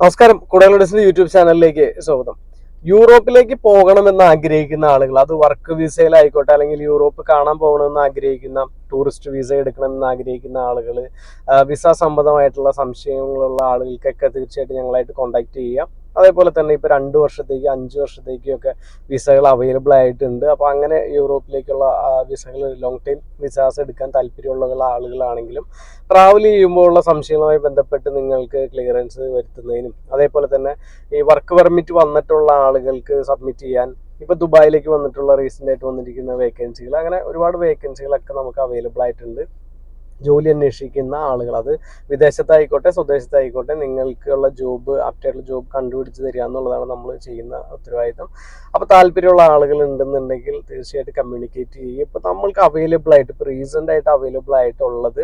നമസ്കാരം. കുടകളുടെ യൂട്യൂബ് ചാനലിലേക്ക് സ്വാഗതം. യൂറോപ്പിലേക്ക് പോകണമെന്ന് ആഗ്രഹിക്കുന്ന ആളുകൾ അത് വർക്ക് വിസയിലായിക്കോട്ടെ അല്ലെങ്കിൽ യൂറോപ്പ് കാണാൻ പോകണമെന്ന് ആഗ്രഹിക്കുന്ന ടൂറിസ്റ്റ് വിസ എടുക്കണമെന്ന് ആഗ്രഹിക്കുന്ന ആളുകൾ വിസ സംബന്ധമായിട്ടുള്ള സംശയങ്ങളുള്ള ആളുകൾക്കൊക്കെ തീർച്ചയായിട്ടും ഞങ്ങളായിട്ട് കോൺടാക്ട് ചെയ്യാം അതേപോലെ തന്നെ ഇപ്പോൾ രണ്ട് വർഷത്തേക്ക് അഞ്ച് വർഷത്തേക്കും ഒക്കെ വിസകൾ അവൈലബിൾ ആയിട്ടുണ്ട്. അപ്പോൾ അങ്ങനെ യൂറോപ്പിലേക്കുള്ള വിസകൾ ലോങ് ടൈം വിസാസ് എടുക്കാൻ താല്പര്യമുള്ള ആളുകളാണെങ്കിലും ട്രാവൽ ചെയ്യുമ്പോൾ ഉള്ള സംശയങ്ങളുമായി ബന്ധപ്പെട്ട് നിങ്ങൾക്ക് ക്ലിയറൻസ് വരുത്തുന്നതിനും അതേപോലെ തന്നെ ഈ വർക്ക് പെർമിറ്റ് വന്നിട്ടുള്ള ആളുകൾക്ക് സബ്മിറ്റ് ചെയ്യാൻ ഇപ്പൊ ദുബായിലേക്ക് വന്നിട്ടുള്ള റീസെന്റ് ആയിട്ട് വന്നിരിക്കുന്ന വേക്കൻസികൾ അങ്ങനെ ഒരുപാട് വേക്കൻസികളൊക്കെ നമുക്ക് അവൈലബിൾ ആയിട്ടുണ്ട്. ജോലി അന്വേഷിക്കുന്ന ആളുകൾ. അത് വിദേശത്തായിക്കോട്ടെ സ്വദേശത്തായിക്കോട്ടെ നിങ്ങൾക്കുള്ള ജോബ് ആപ്റ്റായിട്ടുള്ള ജോബ് കണ്ടുപിടിച്ച് തരിക എന്നുള്ളതാണ് നമ്മൾ ചെയ്യുന്ന ഉത്തരവാദിത്തം. അപ്പോൾ താല്പര്യമുള്ള ആളുകൾ ഉണ്ടെന്നുണ്ടെങ്കിൽ തീർച്ചയായിട്ടും കമ്മ്യൂണിക്കേറ്റ് ചെയ്യുക. ഇപ്പോൾ നമ്മൾക്ക് അവൈലബിൾ ആയിട്ട് ഇപ്പോൾ റീസെന്റ് ആയിട്ട് അവൈലബിൾ ആയിട്ടുള്ളത്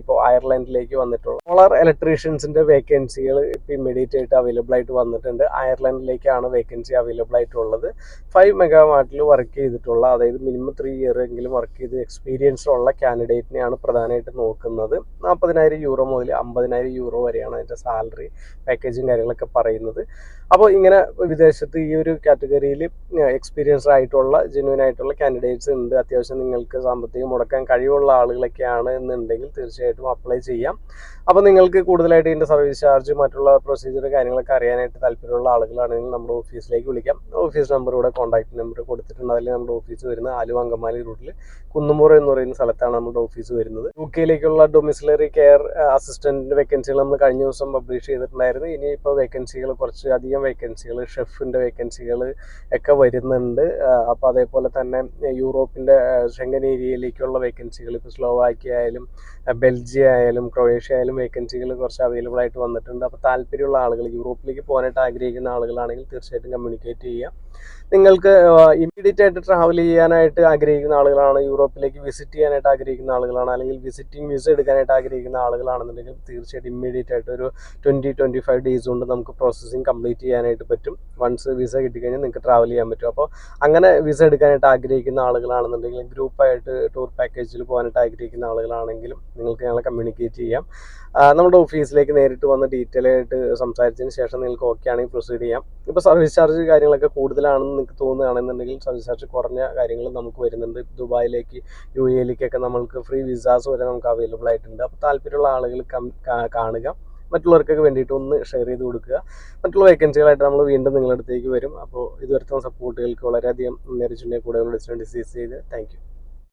ഇപ്പോൾ അയർലൻഡിലേക്ക് വന്നിട്ടുള്ള സോളാർ ഇലക്ട്രീഷ്യൻസിന്റെ വേക്കൻസികൾ ഇപ്പോൾ ഇമ്മീഡിയറ്റ് ആയിട്ട് അവൈലബിൾ ആയിട്ട് വന്നിട്ടുണ്ട്. അയർലൻഡിലേക്കാണ് വേക്കൻസി അവൈലബിൾ ആയിട്ടുള്ളത്. ഫൈവ് മെഗാവാട്ടിൽ വർക്ക് ചെയ്തിട്ടുള്ള അതായത് മിനിമം ത്രീ ഇയർ എങ്കിലും വർക്ക് ചെയ്ത് എക്സ്പീരിയൻസ് ഉള്ള കാൻഡിഡേറ്റിനെയാണ് പ്രധാനമായിട്ട് നോക്കുന്നത് നാൽപ്പതിനായിരം യൂറോ മുതൽ അമ്പതിനായിരം യൂറോ വരെയാണ് അതിന്റെ സാലറി പാക്കേജും കാര്യങ്ങളൊക്കെ പറയുന്നത്. അപ്പോൾ ഇങ്ങനെ വിദേശത്ത് ഈ ഒരു കാറ്റഗറിയിൽ എക്സ്പീരിയൻസ്ഡ് ആയിട്ടുള്ള ജെന്യൂൻ ആയിട്ടുള്ള കാൻഡിഡേറ്റ്സ് ഉണ്ട്. അത്യാവശ്യം നിങ്ങൾക്ക് സാമ്പത്തികം മുടക്കാൻ കഴിവുള്ള ആളുകളൊക്കെയാണ് എന്നുണ്ടെങ്കിൽ തീർച്ചയായിട്ടും അപ്ലൈ ചെയ്യാം. അപ്പോൾ നിങ്ങൾക്ക് കൂടുതലായിട്ട് ഇതിന്റെ സർവീസ് ചാർജ് മറ്റുള്ള പ്രൊസീജിയർ കാര്യങ്ങളൊക്കെ അറിയാനായിട്ട് താല്പര്യമുള്ള ആളുകളാണെങ്കിൽ നമ്മുടെ ഓഫീസിലേക്ക് വിളിക്കാം. ഓഫീസ് നമ്പർ ഇവിടെ കോൺടാക്ട് നമ്പർ കൊടുത്തിട്ടുണ്ട്. അതിൽ നമ്മുടെ ഓഫീസ് വരുന്നത് ആലുവ അങ്കമാലി റൂട്ടിൽ കുന്നുമുറ എന്ന് പറയുന്ന സ്ഥലത്താണ് നമ്മുടെ ഓഫീസ് വരുന്നത്. യു കെയിലേക്കുള്ള ഡൊമിസിലറി കെയർ അസിസ്റ്റന്റിന്റെ വേക്കൻസികൾ നമ്മൾ കഴിഞ്ഞ ദിവസം പബ്ലിഷ് ചെയ്തിട്ടുണ്ടായിരുന്നു. ഇനി ഇപ്പോൾ വേക്കൻസികൾ കുറച്ച് അധികം വേക്കൻസികൾ ഷെഫിന്റെ വേക്കൻസികൾ ഒക്കെ വരുന്നുണ്ട്. അപ്പോൾ അതേപോലെ തന്നെ യൂറോപ്പിന്റെ ഷെങ്കൻ ഏരിയയിലേക്കുള്ള വേക്കൻസികൾ ഇപ്പോൾ സ്ലോവാക്യ ആയാലും ബെൽജിയം ആയാലും ക്രൊയേഷ്യ ആയാലും വേക്കൻസികൾ കുറച്ച് അവൈലബിൾ ആയിട്ട് വന്നിട്ടുണ്ട്. അപ്പോൾ താല്പര്യമുള്ള ആളുകൾ യൂറോപ്പിലേക്ക് പോകാനായിട്ട് ആഗ്രഹിക്കുന്ന ആളുകളാണെങ്കിൽ തീർച്ചയായിട്ടും കമ്മ്യൂണിക്കേറ്റ് ചെയ്യുക. നിങ്ങൾക്ക് ഇമ്മീഡിയറ്റ് ആയിട്ട് ട്രാവൽ ചെയ്യാനായിട്ട് ആഗ്രഹിക്കുന്ന ആളുകളാണ് യൂറോപ്പിലേക്ക് വിസിറ്റ് ചെയ്യാനായിട്ട് ആഗ്രഹിക്കുന്ന ആളുകളാണ് അല്ലെങ്കിൽ വിസിറ്റിംഗ് വിസ എടുക്കാനായിട്ട് ആഗ്രഹിക്കുന്ന ആളുകളാണെന്നുണ്ടെങ്കിൽ തീർച്ചയായിട്ടും ഇമ്മീഡിയറ്റ് ആയിട്ട് ഒരു ട്വന്റി ട്വന്റി ഫൈവ് ഡേയ്സ് കൊണ്ട് നമുക്ക് പ്രോസസ്സിങ് കംപ്ലീറ്റ് ചെയ്യാനായിട്ട് പറ്റും. വൺസ് വിസ കിട്ടിക്കഴിഞ്ഞാൽ നിങ്ങൾക്ക് ട്രാവൽ ചെയ്യാൻ പറ്റും. അപ്പോൾ അങ്ങനെ വിസ എടുക്കാനായിട്ട് ആഗ്രഹിക്കുന്ന ആളുകളാണെന്നുണ്ടെങ്കിൽ ഗ്രൂപ്പായിട്ട് ടൂർ പാക്കേജിൽ പോകാനായിട്ട് ആഗ്രഹിക്കുന്ന ആളുകളാണെങ്കിലും നിങ്ങൾക്ക് ഞങ്ങളെ കമ്മ്യൂണിക്കേറ്റ് ചെയ്യാം. നമ്മുടെ ഓഫീസിലേക്ക് നേരിട്ട് വന്ന് ഡീറ്റെയിൽ ആയിട്ട് സംസാരിച്ചതിന് ശേഷം നിങ്ങൾക്ക് ഓക്കെ ആണെങ്കിൽ പ്രൊസീഡ് ചെയ്യാം. ഇപ്പോൾ സർവീസ് ചാർജ് കാര്യങ്ങളൊക്കെ കൂടുതലാണെന്ന് നിങ്ങൾക്ക് തോന്നുകയാണെന്നുണ്ടെങ്കിൽ സർവീസ് ചാർജ് കുറഞ്ഞ കാര്യങ്ങൾ നമുക്ക് വരുന്നുണ്ട്. ദുബായിലേക്ക് യു എയിലേക്കൊക്കെ നമ്മൾക്ക് ഫ്രീ വിസാസ് വരെ നമുക്ക് അവൈലബിൾ ആയിട്ടുണ്ട്. അപ്പോൾ താല്പര്യമുള്ള ആളുകൾ കാണുക. മറ്റുള്ളവർക്കൊക്കെ വേണ്ടിയിട്ട് ഒന്ന് ഷെയർ ചെയ്ത് കൊടുക്കുക. മറ്റുള്ള വേക്കൻസികളായിട്ട് നമ്മൾ വീണ്ടും നിങ്ങളുടെ അടുത്തേക്ക് വരും. അപ്പോൾ ഇതുവരത്തെ സപ്പോർട്ടുകൾക്ക് വളരെയധികം നേരിച്ചുണ്ടെങ്കിൽ കൂടെ വിളിച്ചുകൊണ്ട് ഡിസീസ് ചെയ്ത്. താങ്ക്